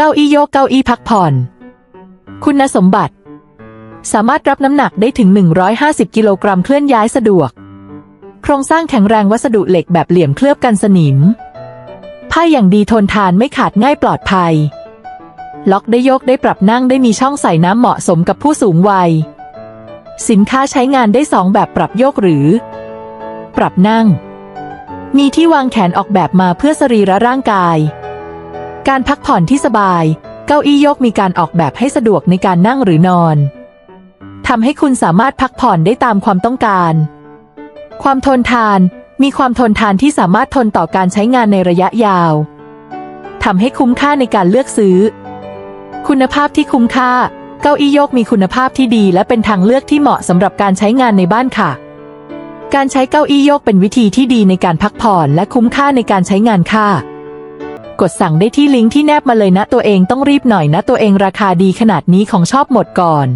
เก้าอี้โยกเก้าอี้พักผ่อน คุณสมบัติ สามารถรับน้ำหนักได้ถึง 150 กิโลกรัมเคลื่อนย้ายสะดวก โครงสร้างแข็งแรงวัสดุเหล็กแบบเหลี่ยมเคลือบกันสนิม ผ้าอย่างดีทนทานไม่ขาดง่ายปลอดภัย ล็อกได้โยกได้ปรับนั่งได้มีช่องใส่น้ำเหมาะสมกับผู้สูงวัย สินค้าใช้งานได้สองแบบปรับโยกหรือ ปรับนั่ง มีที่วางแขนออกแบบมาเพื่อสรีระร่างกาย การพักผ่อนที่สบาย เก้าอี้โยกมีการออกแบบให้สะดวกในการนั่งหรือนอนทำให้คุณสามารถพักผ่อนได้ตามความต้องการ ความทนทาน มีความทนทานที่สามารถทนต่อการใช้งานในระยะยาวทำให้คุ้มค่าในการเลือกซื้อ คุณภาพที่คุ้มค่า เก้าอี้โยกมีคุณภาพที่ดี และเป็นทางเลือกที่เหมาะสำหรับการใช้งานในบ้านค่ะ การใช้เก้าอี้โยกเป็นวิธีที่ดีในการพักผ่อนและคุ้มค่าในการใช้งานค่ะ กดสั่งได้ที่ลิงก์ที่แนบมาเลยนะตัวเองต้องรีบหน่อยนะตัวเองราคาดีขนาดนี้ของชอบหมดก่อน